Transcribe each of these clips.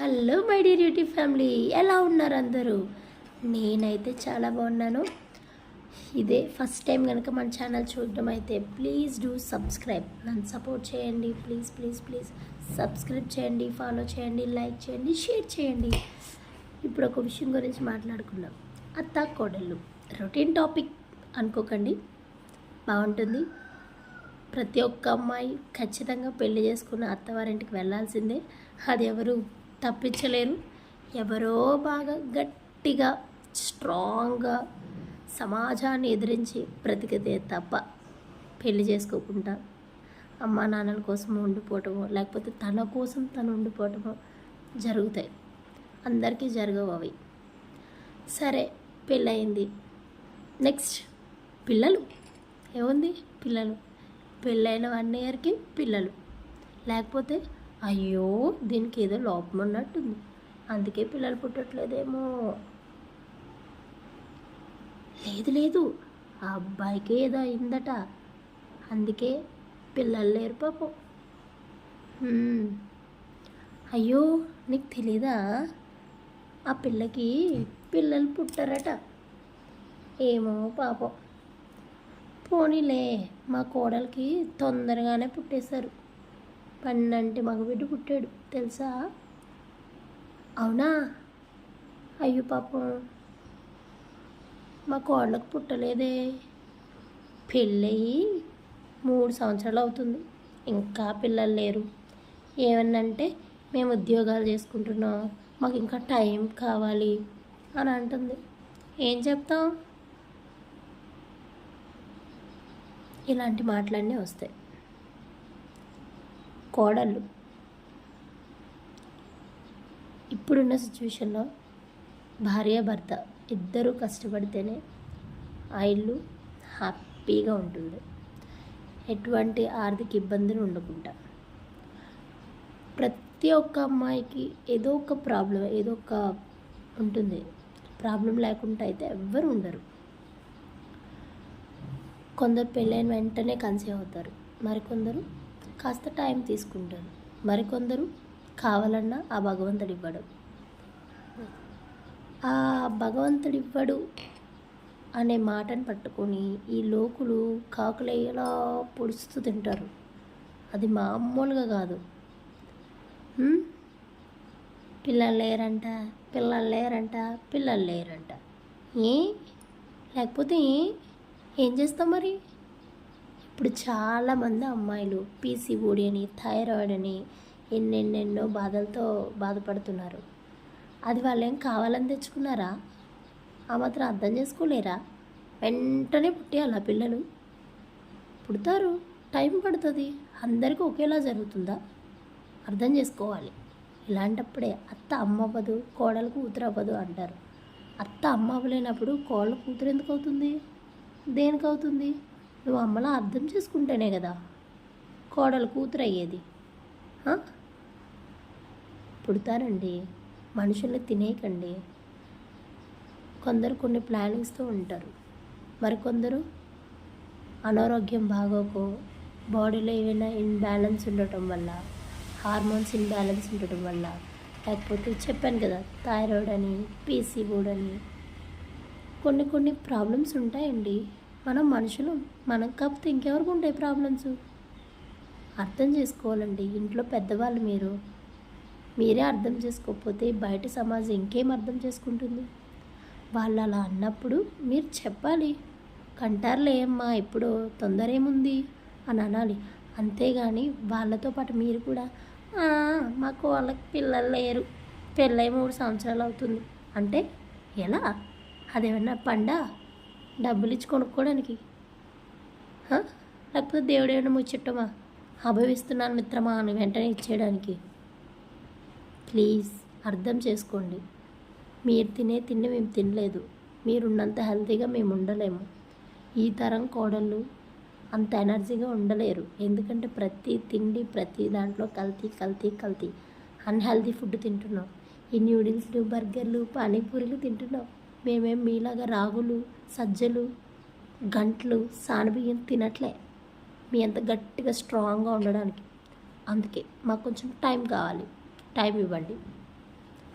Hello my dear YouTube family. ఎలా ఉన్నారు అందరూ? నేనైతే చాలా బాగున్నాను. ఇదే ఫస్ట్ టైం కనుక మన ఛానల్ చూడడం అయితే ప్లీజ్ డూ సబ్స్క్రైబ్. నన్ను సపోర్ట్ చేయండి. ప్లీజ్ ప్లీజ్ ప్లీజ్ సబ్స్క్రైబ్ చేయండి ఫాలో చేయండి లైక్ చేయండి షేర్ చేయండి. ఇప్పుడు ఒక విషయం గురించి మాట్లాడుకుందాం. అత్త కోడళ్ళు. రొటీన్ టాపిక్ అనుకోకండి. బాగుంటుంది. ప్రతి ఒక్క అమ్మాయి ఖచ్చితంగా పెళ్ళి చేసుకున్న అత్తవారింటికి వెళ్ళాల్సిందే. అది ఎవరు? తప్పించలేరు. ఎవరో బాగా గట్టిగా స్ట్రాంగ్గా సమాజాన్ని ఎదిరించి బ్రతికితే తప్ప పెళ్ళి చేసుకోకుండా అమ్మా నాన్నల కోసం ఉండిపోవటమో లేకపోతే తన కోసం తను ఉండిపోవటమో జరుగుతాయి. అందరికీ జరగవు అవి. సరే పెళ్ళయింది. నెక్స్ట్ పిల్లలు. ఏముంది? పిల్లలు. పెళ్ళైన వన్ ఇయర్కి పిల్లలు. లేకపోతే అయ్యో దీనికి ఏదో లోపం ఉన్నట్టుంది అందుకే పిల్లలు పుట్టట్లేదేమో. లేదు లేదు ఆ అబ్బాయికి ఏదో అయిందట. అందుకే పిల్లలు లేరు పాపం. అయ్యో నీకు తెలీదా? ఆ పిల్లకి పిల్లలు పుట్టారట. ఏమో పాపం. పోనీలే మా కోడలికి తొందరగానే పుట్టేశారు. పన్నంటి మగబిడ్డ పుట్టాడు తెలుసా? అవునా? అయ్యో పాపం. మా కోడలకు పుట్టలేదే. పెళ్ళయి మూడు సంవత్సరాలు అవుతుంది ఇంకా పిల్లలు లేరు. ఏమన్నంటే మేము ఉద్యోగాలు చేసుకుంటున్నాం మాకు ఇంకా టైం కావాలి అని అంటుంది. ఏం చెప్తాం? ఇలాంటి మాటలన్నీ వస్తాయి. కోడళ్ళు. ఇప్పుడున్న సిచ్యువేషన్లో భార్య భర్త ఇద్దరూ కష్టపడితేనే ఆ ఇల్లు హ్యాపీగా ఉంటుంది. ఎటువంటి ఆర్థిక ఇబ్బందులు ఉండకుండా. ప్రతి ఒక్క అమ్మాయికి ఏదో ఒక ప్రాబ్లం ఏదో ఒక ఉంటుంది. ప్రాబ్లం లేకుండా అయితే ఎవ్వరు ఉండరు. కొందరు పెళ్ళైన వెంటనే కన్సీవ్ అవుతారు. మరికొందరు కాస్త టైం తీసుకుంటారు. మరికొందరు కావాలన్నా ఆ భగవంతుడు ఇవ్వడు ఆ భగవంతుడు ఇవ్వడు అనే మాటను పట్టుకొని ఈ లోకులు కాకులు ఎలా పొడుస్తూ తింటారు. అది మామూలుగా కాదు. పిల్లలు లేరంట పిల్లలు లేరంట పిల్లలు లేరంట. ఏ? లేకపోతే ఏం చేస్తాం మరి? ఇప్పుడు చాలామంది అమ్మాయిలు పీసీఓడి అని థైరాయిడ్ అని ఎన్నెన్నెన్నో బాధలతో బాధపడుతున్నారు. అది వాళ్ళు ఏం కావాలని తెచ్చుకున్నారా? ఆ మాత్రం అర్థం చేసుకోలేరా? వెంటనే పుట్టేయాలి ఆ పిల్లలు? పుడతారు టైం పడుతుంది అందరికీ ఒకేలా జరుగుతుందా? అర్థం చేసుకోవాలి. ఇలాంటప్పుడే అత్త అమ్మ అవ్వదు కోడలు కూతురు అవ్వదు అంటారు. అత్త అమ్మ అవ్వలేనప్పుడు కోడలు కూతురు ఎందుకు అవుతుంది? దేనికి అవుతుంది నువ్వు అమ్మలా అర్థం చేసుకుంటేనే కదా కోడలు కూతురు అయ్యేది పుడతారండి. మనుషుల్ని తినేయకండి. కొందరు కొన్ని ప్లానింగ్స్తో ఉంటారు. మరికొందరు అనారోగ్యం బాగోకో బాడీలో ఏమైనా ఇన్బ్యాలెన్స్ ఉండటం వల్ల హార్మోన్స్ ఇన్బ్యాలెన్స్ ఉండటం వల్ల లేకపోతే చెప్పాను కదా థైరాయిడ్ అని పీసీఓడ్ అని కొన్ని కొన్ని ప్రాబ్లమ్స్ ఉంటాయండి. మనం మనుషులు. మనకు కాకపోతే ఇంకెవరికి ఉంటాయి ప్రాబ్లమ్స్ అర్థం చేసుకోవాలండి. ఇంట్లో పెద్దవాళ్ళు మీరు. మీరే అర్థం చేసుకోకపోతే బయట సమాజం ఇంకేం అర్థం చేసుకుంటుంది? వాళ్ళు అలా అన్నప్పుడు మీరు చెప్పాలి. కంటారులే అమ్మా ఇప్పుడు తొందర ఏముంది అని అనాలి. అంతేగాని వాళ్ళతో పాటు మీరు కూడా మాకు వాళ్ళకి పిల్లలు లేరు. పెళ్ళై మూడు సంవత్సరాలు అవుతుంది. అంటే ఎలా? అదేమన్నా పండా? డబ్బులు ఇచ్చి కొనుక్కోవడానికి? లేకపోతే దేవుడు ఏమైనా ముచ్చట్టమా అభవిస్తున్నాను మిత్రమా అని వెంటనే ఇచ్చేయడానికి? ప్లీజ్ అర్థం చేసుకోండి. మీరు తినే తిండి మేము తినలేదు. మీరున్నంత హెల్తీగా మేము ఉండలేము. ఈ తరం కోడళ్ళు అంత ఎనర్జీగా ఉండలేరు. ఎందుకంటే ప్రతి తిండి ప్రతి దాంట్లో కల్తీ కల్తీ కల్తీ అన్హెల్తీ ఫుడ్ తింటున్నాం. ఈ న్యూడిల్స్లు బర్గర్లు పానీపూరీలు తింటున్నాం. మేమేం మీలాగా రాగులు సజ్జలు గంటలు సానబియ్యం తినట్లే. మీ అంత గట్టిగా స్ట్రాంగ్గా ఉండడానికి. అందుకే మాకు కొంచెం టైం కావాలి. టైం ఇవ్వండి.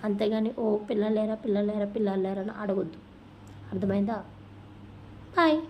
అంతేగాని ఓ పిల్లలేరా పిల్లలేరా పిల్లలేరా అని అడగొద్దు. అర్థమైందా? బాయ్.